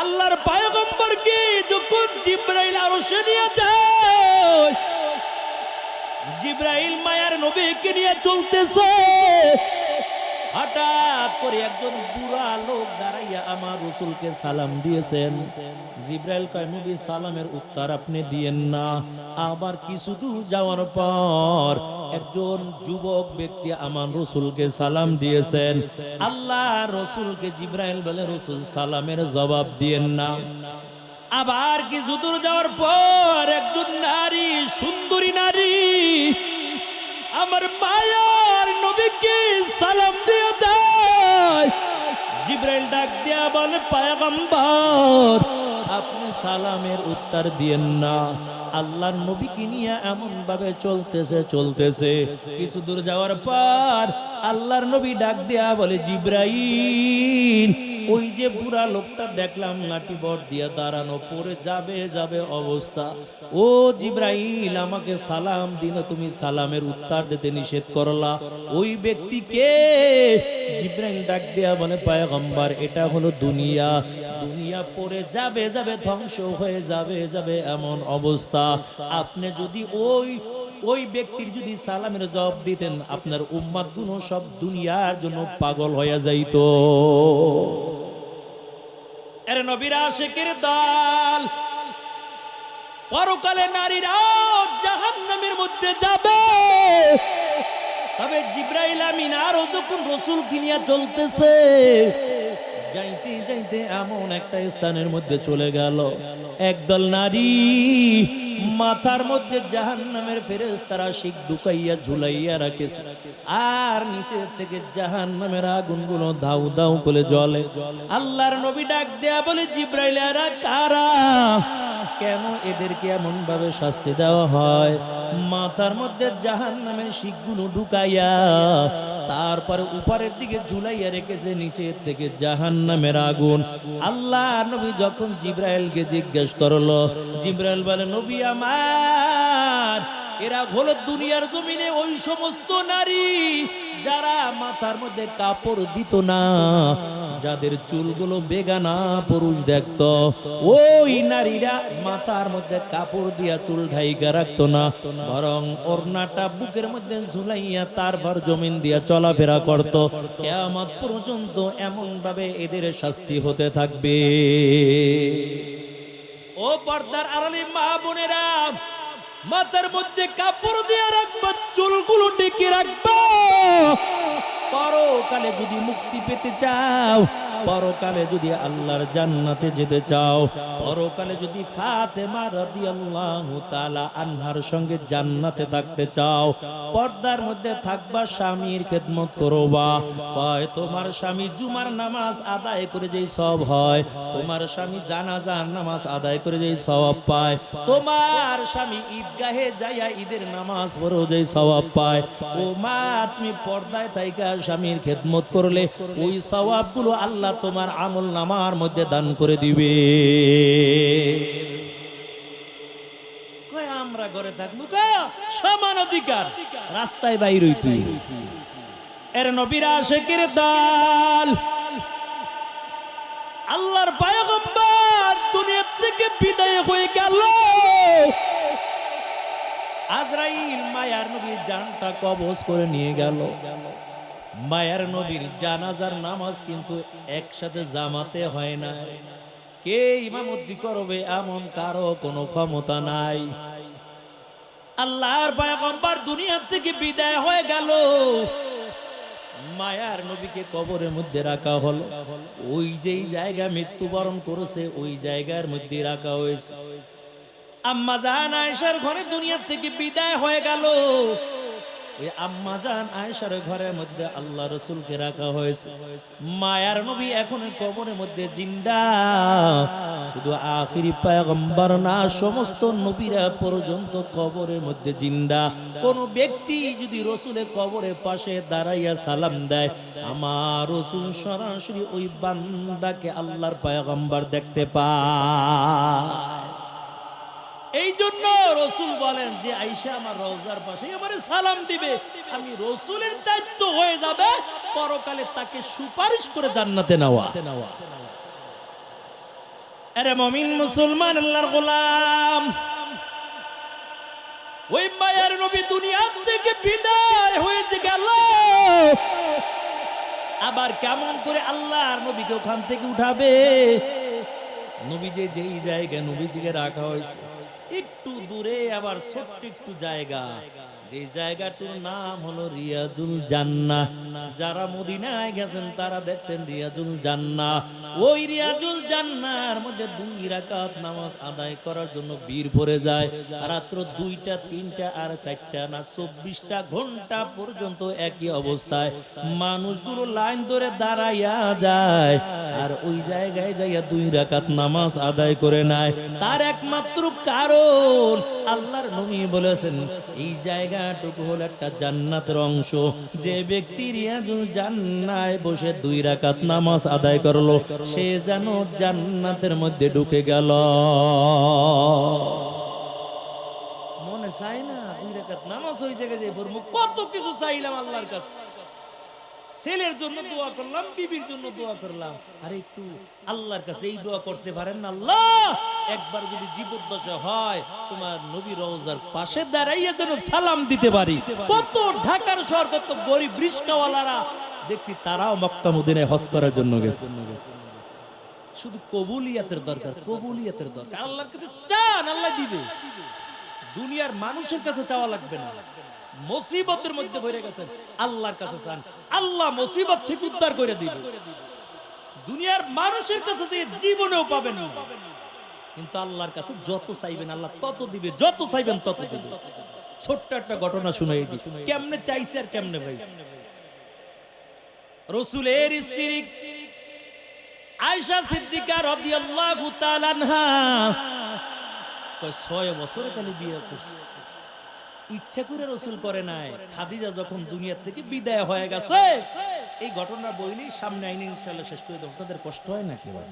আল্লাহর পায়গম্বরকে যখন জিব্রাইল আরশে নিয়ে যায় জিব্রাইল মায়ার নবীকে নিয়ে চলতেছে। হঠাৎ করে একজন বুড়া লোক দাঁড়াইয়া আমার রসুলকে সালাম দিয়েছেন। জিব্রাইল কয়, নবী, সালামের উত্তর আপনি দিয়েন না। আবার কিছু দূর যাওয়ার পর একজন যুবক ব্যক্তি আমার রসুলকে সালাম দিয়েছেন। আল্লাহ রসুলকে জিব্রাইল বলে, রসুল, সালামের জবাব দিয়েন না। আবার কিছু দূর যাওয়ার পর একজন নারী, সুন্দরী নারী, আমার মায়ার নবীকে সালাম দিয়ে দেয়। জিব্রাইল ডাক দিয়া বলে, পায়গম্বর, আপনি সালামের উত্তর দিয়েন না। আল্লাহর নবীকে নিয়ে এমন ভাবে চলতেছে চলতেছে। কিছু দূর যাওয়ার পর আল্লাহর নবী ডাক দেয়া বলে, জিব্রাইল, ওই যে বুড়া লোকটা দেখলাম লাঠি বর দিয়ে দাঁড়ানো পরে যাবে যাবে অবস্থা। ও জিব্রাইল, আমাকে সালাম দিলে তুমি সালামের উত্তর দিতে নিষেধ করলা। ওই ব্যক্তিকে জিব্রাইল ডাক দেয়া বলে, পায়গম্বর, এটা হলো দুনিয়া। দুনিয়া পরে যাবে যাবে, ধ্বংস হয়ে যাবে যাবে এমন অবস্থা। আপনি যদি ওই ওই ব্যক্তির যদি সালামের জবাব দিতেন, আপনার উম্মাদগুলো সব দুনিয়ার জন্য পাগল হয়ে যাইত। এর নবীরা শেখের দল, পরকালে নারীরা জাহান্নামের মধ্যে যাবে। তবে জিব্রাইল আমিন আরও যখন রসুল কিনিয়া চলতেছে, যাইতে যাইতে এমন একটা স্থানের মধ্যে চলে গেল। একদল নারী মাথার মধ্যে জাহান নামের ফেরেস তারা শিখ ঢুকাইয়া ঝুলাইয়া রাখেছে। আর নিচে থেকে জাহান নামের আগুনগুলো দাউ দাউ করে জলে আল্লাহর নবী ডাক দেয়া বলে জিব্রাইল, এরা কারা? কেন এদেরকে এমন ভাবে শাস্তি দেওয়া হয়? মাথার মধ্যে জাহান নামের শিখগুলো ঢুকাইয়া তারপরে উপরের দিকে ঝুলাইয়া রেখেছে নিচের থেকে জাহান নামের আগুন। আল্লাহ নবী যখন জিব্রাইলকে জিজ্ঞেস করল, জিব্রাইল বলে, নবী আমার এরা হলো দুনিয়ার জমিনে ওই সমস্ত নারী যারা মাথার মধ্যে কাপড় দিত না, যাদের চুলগুলো বেগানা পুরুষ দেখত। ওই নারীরা মাথার মধ্যে কাপড় দিয়া চুল ঢাইকা রাখতো না, বরং ওড়নাটা বুকের মধ্যে ঝুলাইয়া তারপর জমিন দিয়া চলাফেরা করত। কেয়ামত পর্যন্ত এমন ভাবে এদের শাস্তি হতে থাকবে। ও পর্দার আড়ালে মা বোনেরা মাথার মধ্যে কাপড় দিয়ে রাখব চুলগুলো ডেকে রাখব। পরকালে যদি মুক্তি পেতে চাও পরকালে যদি আল্লাহর জান্নাতে যেতে চাও, পরকালে যদি ফাতেমা রাদিয়াল্লাহু তাআলা আনহার সঙ্গে জান্নাতে থাকতে চাও, পর্দার মধ্যে থাকবা, স্বামীর খেদমত করবা। কয়, তোমার স্বামী জুমার নামাজ আদায় করে যেই সব হয়, তোমার স্বামী জানাজার নামাজ আদায় করে যেই সওয়াব পায়, তোমার স্বামী ঈদগাহে যাইয়া ঈদের নামাজ পড়েও যেই সওয়াব পায়। ও মা, তুমি পর্দায় থাইকা স্বামীর খেদমত করলে ওই সওয়াবগুলো আল্লাহ তোমার আমল নামার মধ্যে দান করে দিবে। আমরা ঘরে থাকব? সমান অধিকার। রাস্তায় বাইর এর নবীরা দাল। আল্লাহর পায়গম্বর থেকে বিদায় হয়ে গেল। আজরাইল মায়ার নবীর জানটা কবজ করে নিয়ে গেল। মায়ার নবীর জানাজার নামাজ কিন্তু একসাথে জামাতে হয় না। কে ইমামতি করবে এমন কারও কোনো ক্ষমতা নাই। আল্লাহর পায়গম্বর দুনিয়ার থেকে বিদায় হয়ে গেল। মায়ার নবীকে কবরের মধ্যে রাখা হলো। ওই যেই জায়গা মৃত্যুবরণ করেছে, ওই জায়গার মধ্যে রাখা হয়েছে। আম্মা জান আয়েশার ঘরে দুনিয়ার থেকে বিদায় হয়ে গেল। ওই আম্মা জান আয়েশার ঘরের মধ্যে আল্লাহ রসুলকে রাখা হয়েছে। মায়ার নবী এখন কবরের মধ্যে জিন্দা। শুধু আখিরি পায়গম্বর না, সমস্ত নবীরা পর্যন্ত কবরের মধ্যে জিন্দা। কোন ব্যক্তি যদি রসুলের কবরের পাশে দাঁড়াইয়া সালাম দেয়, আমার রসুল সরাসরি ওই বান্দাকে আল্লাহর পায়গম্বর দেখতে পায়। এই জন্য রসুল বলেন যে আইসা আমার রোজার পাশে আমারে সালাম দিবে। আমি রসুলের দায়িত্ব হয়ে যাবে। পরকালে তাকে সুপারিশ করে জান্নাতে নেওয়া। আরে মমিন মুসলমান, আল্লাহর গোলাম। ওই মায়ের নবী দুনিয়া থেকে বিদায় হয়ে গেল। আবার কেমন করে আল্লাহর নবীকে ওখান থেকে উঠাবে? নবী যে যেই জায়গায় নবীজিকে রাখা হয়েছে একটু দূরে আবার ছোট্ট একটু জায়গা। যে জায়গাটার নাম হলো রিয়াজুল জান্না যারা মদিনায় গেছেন তারা দেখছেন রিয়াজুল জান্না ওই রিয়াজুল জান্নার মধ্যে দুই রাকাত নামাজ আদায় করার জন্য বীর ভরে যায়। রাত্র দুইটা, তিনটা আর চারটা না, চব্বিশটা ঘণ্টা পর্যন্ত একই অবস্থায় মানুষগুলো লাইন ধরে দাঁড়াইয়া যায় আর ওই জায়গায় যাইয়া দুই রাকাত নামাজ আদায় করে নেয়। তার একমাত্র কারণ আল্লাহর নবী বলেছেন, এই জায়গাটুকু হলো একটা জান্নাতের অংশ। যে ব্যক্তি রিয়াজুল জান্নায় বসে দুই রাকাত নামাজ আদায় করল, সে যেন জান্নাতের মধ্যে ঢুকে গেল। মনে চাই না, দুই রাকাত নামাজ ওই জায়গায় যাই কত কিছু চাইলাম আল্লাহর কাছে। ছেলের জন্য দোয়া করলাম, বিবির জন্য দোয়া করলাম। আর একটু আল্লাহর কাছে এই দোয়া করতে পারেন না? আল্লাহ! একবার যদি জীবদ্দশা হয়, তোমার নবী রওজার পাশে দাঁড়াইয়া যেন সালাম দিতে পারি। কত ঢাকার শহর, কত গরিব রিস্কাওয়ালারা। দেখছি তারাও মক্কা মদিনায় হজ করার জন্য গেছে। শুধু কবুলিয়াতের দরকার কবুলিয়াতের দরকার। আল্লাহর কাছে চান, আল্লাহ দিবে। দুনিয়ার মানুষের কাছে চাওয়া লাগবে না। মুসিবতের মধ্যে ভরে গেছেন। আল্লাহর কাছে চান। আল্লাহ মুসিবত থেকে উদ্ধার করে দিবে। দুনিয়ার মানুষের কাছে যে জীবনেও পাবেন না। কিন্তু আল্লাহর কাছে যত চাইবেন, আল্লাহ তত দিবে, যত চাইবেন তত দিবে। ছোট্ট একটা ঘটনা শুনাই দিই। কেমনে চাইছে আর কেমনে পাইছে? রসুলের স্ত্রী আয়সা সিদ্দিকা রাদিয়াল্লাহু তাআলা আনহা কয়, ছয় বছর কালে বিয়ে করছে। ইচ্ছা করে রসুল করে নাই। খাদিজা যখন দুনিয়া থেকে বিদায় হয়ে গেছে, এই ঘটনা বইলেই সামনে আইনে ইনশাল্লাহ শেষ করে দেবো। আপনাদের কষ্ট হয় নাকি ভাই?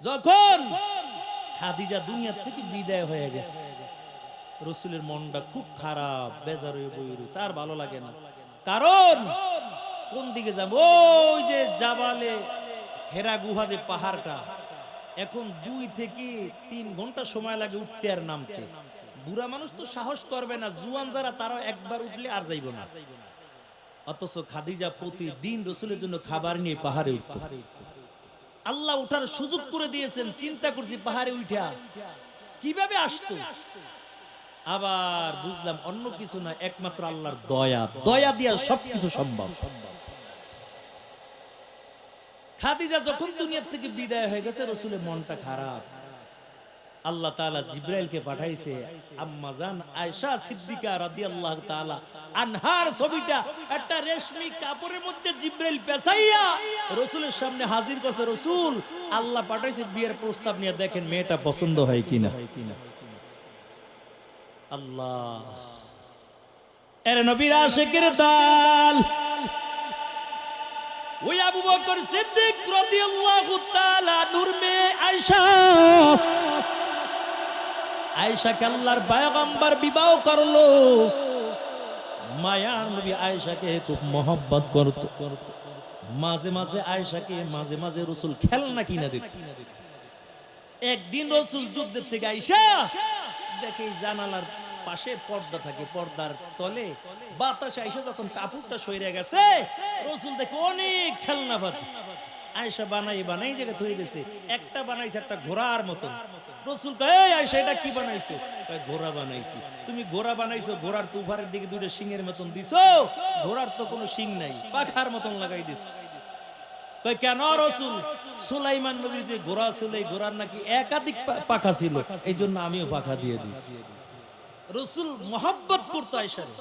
যখন খাদিজা দুনিয়া থেকে বিদায় হয়ে গেছে, রসুলের মনটা খুব খারাপ, বেজার হয়ে বই রয়েছে, আর ভালো লাগে না। কারণ কোন দিকে যাব? ওই যে জাবালে হেরা গুহা যে পাহাড়টা এখন দুই থেকে তিন ঘণ্টা সময় লাগে উঠতে আর নামতে। বুড়া মানুষ তো সাহস করবে না, জুয়ান যারা, তারাও একবার উঠলে আর যাইব না। অথচ খাদিজা প্রতিদিন রসুলের জন্য খাবার নিয়ে পাহাড়ে উঠত। আল্লাহ উঠার সুযোগ করে দিয়েছেন, চিন্তা করছি পাহাড়ে উঠা কীভাবে আসতো? আবার বুঝলাম অন্য কিছু না, একমাত্র আল্লাহর দয়া। দয়া দিয়া সবকিছু সম্ভব সম্ভব। খাদিজা যখন দুনিয়া থেকে বিদায় হয়ে গেছে, রসুলের মনটা খারাপ। আল্লাহ তাআলা জিব্রাইলকে পাঠাইছে, আম্মা জান, আয়েশা সিদ্দিকা রাদিয়াল্লাহু তাআলা আনহার ছবিটা, একটা রেশমি কাপড়ের মধ্যে জিব্রাইল পেছাইয়া রসুলের সামনে হাজির করছে। রসুল, আল্লাহ পাঠাইছে, বিয়ের প্রস্তাব নিয়ে দেখেন মেয়েটা পছন্দ হয় কিনা। আল্লাহ। এর নবীর আশেকের দাল। ওই আবু বকর সিদ্দিক রাদিয়াল্লাহু তাআলা নূর মে আয়েশা। আয়েশাকে আল্লাহর পয়গম্বর বিবাহ করল। মায়ার নবী আয়েশাকে খুব মহব্বত করত। মাঝে মাঝে আয়েশাকে মাঝে মাঝে রসুল খেলনা কিনা দিত। একদিন রসুল যুদ্ধের থেকে আইসা দেখে জানালার পাশে পর্দা থাকে, পর্দার তলে। বাতাসে আইসা যখন কাপড়টা সইরে গেছে, রসুল দেখে অনেক খেলনা পাতি আয়সা বানাই বানাই জায়গা থই দিয়েছে একটা বানাইছে একটা ঘোড়ার মতন। রসুল কি বানাইছো? ঘোড়া বানাইছি। তুমি ঘোড়া বানাইছো, ঘোড়ার তুফারের দিকে দুটো সিংহের মতন দিছো। ঘোড়ার তো কোনো সিং নাই, পাখার মতন লাগাই দিস। কেন রসুল? সুলাইমান নবীর যে ঘোড়া ছিল, এই ঘোড়ার নাকি একাধিক পাখা ছিল। এই জন্য আমিও পাখা দিয়ে দিছি রসুল মোহাব্বত করতো আয়সারে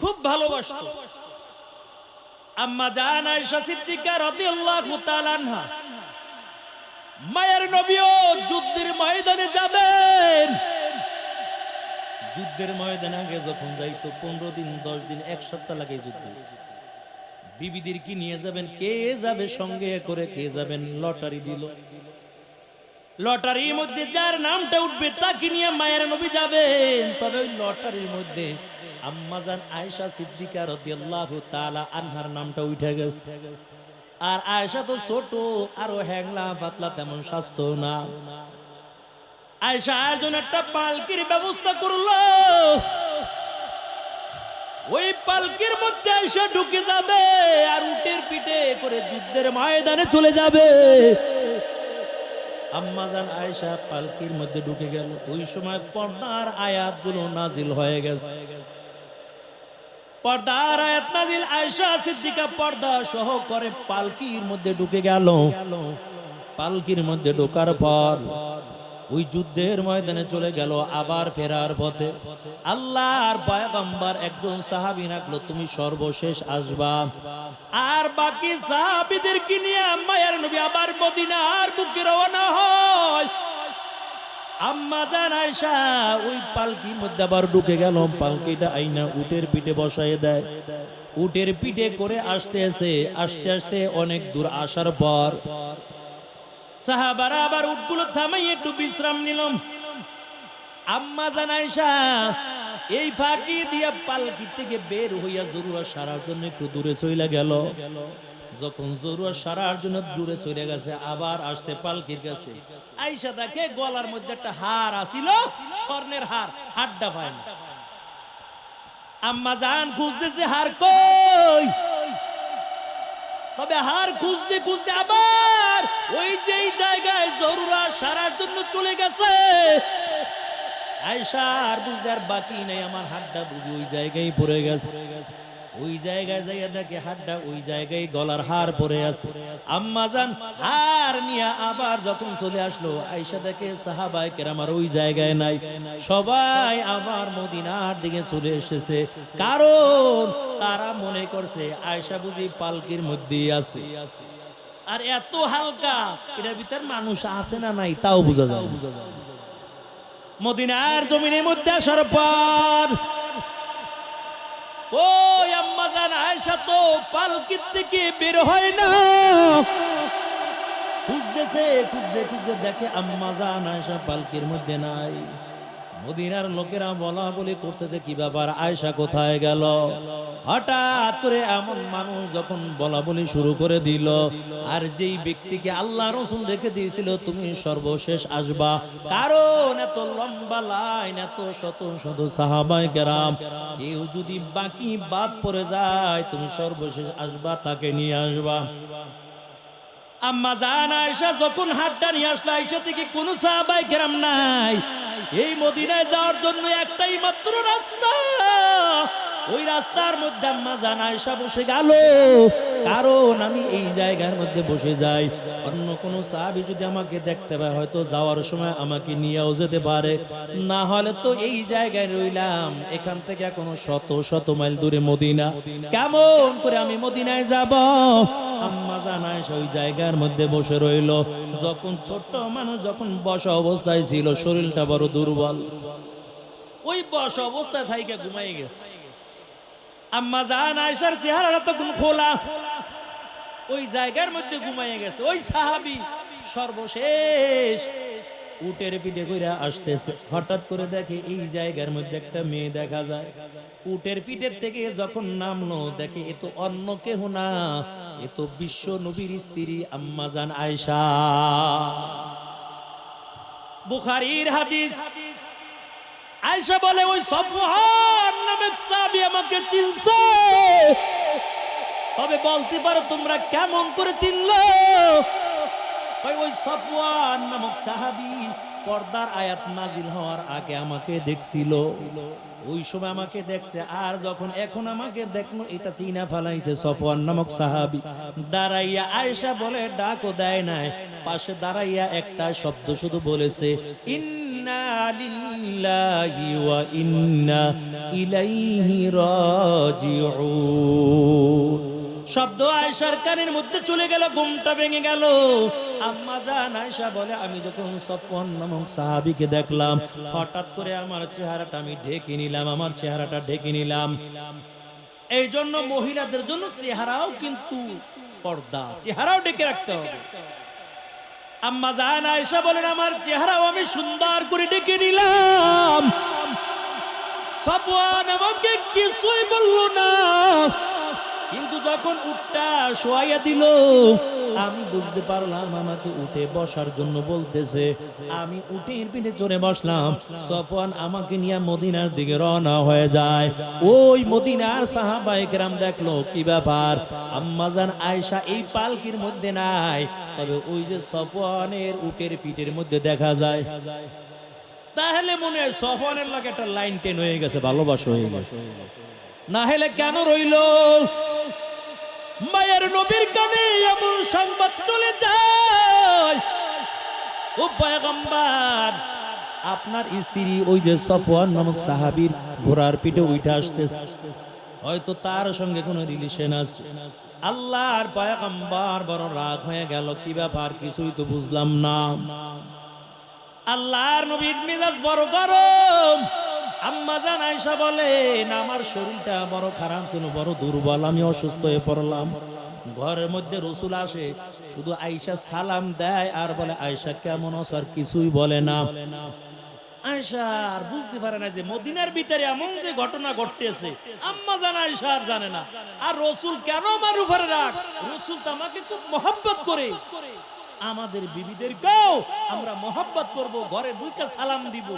খুব ভালোবাসতো। আম্মা জান আয়েশা সিদ্দিকা রাদিয়াল্লাহু তাআলা মায়ের নবীও যুদ্ধের ময়দানে যাবেন। যুদ্ধের ময়দানে আগে যখন যাইতো, পনেরো দিন, দশ দিন, এক সপ্তাহ লাগে যুদ্ধ। বিবিদের কি নিয়ে যাবেন, কে যাবে, সঙ্গে করে কে যাবেন, লটারি দিল। লটারির মধ্যে যার নামটা উঠবে, তাকে নিয়ে মায়ের নবী যাবেন। তবে ওই লটারির মধ্যে আম্মাজান আয়েশা সিদ্দিকা রাদিয়াল্লাহু আনহার নামটা উঠে গেছে। আর আয়সা তো ছোট, আরও হ্যাংলা পাতলা তেমন স্বাস্থ্য না। আয়সা আয়োজন একটা পালকির ব্যবস্থা করল। ওই পালকির মধ্যে আয়সা ঢুকে যাবে আর উটের পিঠে করে যুদ্ধের ময়দানে চলে যাবে। আম্মাজান আয়েশা পালকির মধ্যে ঢুকে গেল। ওই সময় পর্দার আয়াতগুলো নাজিল হয়ে গেছে। পর্দার আয়াত নাজিল আয়সা সিদ্দিকা পর্দা সহ করে পালকির মধ্যে ঢুকে গেল। পালকির মধ্যে ঢোকার পর ওই যুদ্ধের ময়দানে চলে গেল, আবার ফেরার পথে। আল্লাহর পয়গম্বর একজন সাহাবী রাখল, তুমি সর্বশেষ আসবা। আর বাকি সাহাবীদেরকে নিয়ে মায়ের নবী আবার মদিনার বুকে রওনা হয়। আম্মা জান আয়সা ওই পালকির মধ্যে আবার ঢুকে গেল, পালকিটা আইনা উটের পিঠে বসায় দেয়। উটের পিঠে করে আসতেছে, আস্তে আস্তে অনেক দূর আসার পর সাহাবারা আবার উটগুলো থামাই একটু বিশ্রাম নিলাম। আম্মা জান আয়সা এই ফাঁকি দিয়া পালকি থেকে বের হইয়া জরুয়া সারার জন্য একটু দূরে চইলা গেল। যখন জরুয়া সারার জন্য দূরে চলে গেছে, আবার আসছে পালকির কাছে। আইসা দেখে গলার মধ্যে একটা হার আসিল, স্বর্ণের হার হাড্ডা পায় না। আম্মা জান খুঁজতেছে, হার কই? তবে হার খুঁজতে খুঁজতে আবার ওই যেই জায়গায় জরুরা সারার জন্য চলে গেছে। আয়সা আর বুঝতে আর বাকি নেই, আমার হাতটা বুঝি ওই জায়গায় পড়ে গেছে। ওই জায়গায় যাইয়া দেখে হাতটা ওই জায়গায় গলার হার পড়ে আছে। আম্মা জান, হার নিয়ে আবার যখন চলে আসলো আয়সা দেখে সাহাবাই কেরামার ওই জায়গায় নাই। সবাই আবার মদিনার দিকে চলে এসেছে। কারণ তারা মনে করছে আয়সা বুঝি পালকির মধ্যেই আছে। আর এত হালকা, এটার ভিতর মানুষ আছে না নাই, তাও বোঝা যায় মদিনার জমিনের মধ্যে আসার পর, কই জান আয়সা তো পালকির থেকে বের হয় না। খুঁজতেছে, খুঁজতে খুঁজতে দেখে আম্মা জান আয়সা পালকির মধ্যে নাই। মদিনার লোকেরা বলা বলি করতেছে, কি ব্যাপার? আয়সা কোথায় গেল? হঠাৎ করে এমন মানুষ যখন বলা বলি শুরু করে দিল, আর যেই ব্যক্তিকে আল্লাহ রসুল রেখে দিয়েছিল, তুমি সর্বশেষ আসবা। কারণ এত লম্বা লাইন, এত শত শত সাহাবাই কেরাম, কেউ যদি বাকি বাদ পড়ে যায়, তুমি সর্বশেষ আসবা, তাকে নিয়ে আসবা। আম্মা জান আয়সা যখন হাতটা নিয়ে আসলো আয়সা থেকে কোনো সাহাবাই কেরাম নাই। এই মদিনায় যাওয়ার জন্য একটাই মাত্র রাস্তা। ওই রাস্তার মধ্যে আম্মা জান আয়েশা বসে গেল। কারণ আমি এই জায়গার মধ্যে বসে যাই। অন্য কোনো সাহাবি যদি আমাকে দেখতে পায়, হয়তো যাওয়ার সময় আমাকে নিয়েও যেতে পারে। না হলে তো এই জায়গায় রইলাম। এখান থেকে এখনও শত শত মাইল দূরে মদিনা। কেমন করে আমি মদিনায় যাব? আম্মা জানায় ওই জায়গার মধ্যে বসে রইল। যখন ছোট্ট মানুষ যখন বসা অবস্থায় ছিল, শরীরটা বড় দুর্বল। ওই বসা অবস্থায় থাইকে ঘুমাই গেছে। আম্মা জান আয়সার চেহারাটা তখন খোলা। ওই জায়গার মধ্যে ঘুমাইয়ে গেছে। ওই সাহাবি সর্বশেষ উটের পিঠে কইরা আসতেছে। হঠাৎ করে দেখে এই জায়গার মধ্যে একটা মেয়ে দেখা যায়। উটের পিঠের থেকে যখন নামলো, দেখে এ তো অন্য কেহ না, এ তো বিশ্ব নবীর স্ত্রী আম্মাজান আয়সা বুখারীর হাদিস আয়সা বলে, ওই সফওয়ান নামক সাহাবী আমাকে চিনছে। তবে বলতে পারো, তোমরা কেমন করে চিনলো? ওই সফওয়ান নামক সাহাবী পর্দার আয়াত নাজিল হওয়ার আগে আমাকে দেখছিল। ওই সময় আমাকে দেখছে, আর যখন এখন আমাকে দেখল, এটা চিনা ফালাইছে সফওয়ান নামক সাহাবী। দাঁড়াইয়া আয়েশা বলে, ডাকও দেয় নাই। পাশে দাঁড়াইয়া একটা শব্দ শুধু বলেছে, ইন্না লিল্লাহি ওয়া ইন্না ইলাইহি রাজিউন শব্দ আয়সার কানের মধ্যে চলে গেল, ঘুমটা ভেঙে গেল। আম্মা জান আয়সা বলে, আমি যখন সফওয়ান নামক সাহাবীকে দেখলাম, হঠাৎ করে আমার চেহারাটা আমি ঢেকে নিলাম, আমার চেহারাটা ঢেকে নিলাম। এই জন্য মহিলাদের জন্য চেহারাও কিন্তু পর্দা, চেহারাও ঢেকে রাখতে হবে। আম্মা জান আয়সা বলেন, আমার চেহারাও আমি সুন্দর করে ডেকে নিলাম। সফওয়ান আমাকে কিছুই বলল না। কিন্তু যখন উঠটা শোয়াইয়া দিল, আমি বুঝতে পারলাম আমাকে উঠে বসার জন্য বলতেছে, আমি উটের পিঠে চড়ে বসলাম, সফওয়ান আমাকে নিয়ে মদিনার দিকে রওনা হয়ে যায়। ওই মদিনার সাহাবায়ে কেরাম দেখল, কি ব্যাপার? আম্মাজান আয়েশা এই পালকির মধ্যে নাই, তবে ওই যে সফওয়ানের উটের পিঠের মধ্যে দেখা যায়। তাহলে মনে হয় সফওয়ানের লাগে একটা লাইন টেন হয়ে গেছে, ভালোবাসা হয়ে গেছে। না হলে কেন রইল? মায়ের নবীর কানে এমন সংবাদ চলে যায়। আপনার স্ত্রী ওই যে সফওয়ান নামক সাহাবীর ঘোড়ার পিঠে উঠে আসতেছে। হয়তো তার সঙ্গে কোনো রিলেশন আছে। আল্লাহর পয়গম্বর বড় রাগ হয়ে গেল, কি ব্যাপার? কিছুই তো বুঝলাম না। আল্লাহর নবীর মেজাজ বড় গরম। আম্মা জান আয়েশা বলেন, আমার শরীরটা বড় খারাপ ছিল, বড় দুর্বল, আমি অসুস্থ হয়ে পড়লাম। ঘরের মধ্যে রসুল আসে, শুধু আয়েশা সালাম দেয় আর বলে, আয়েশা কেমন আছো? আর কিছুই বলে না। না না। আমাদের বিবিদের কেউ আমরা মহব্বত করব, ঘরে ঢুকে সালাম দিব।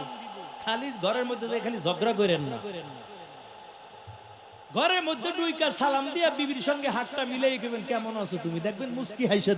খালি ঘরের মধ্যে খালি ঝগড়া করেন না। ঘরের মধ্যে ডুইকা সালাম দিয়ে বিবির সঙ্গে হাতটা মিলাই কেমন আছো তুমি? দেখবেন মুস্কি হাইসা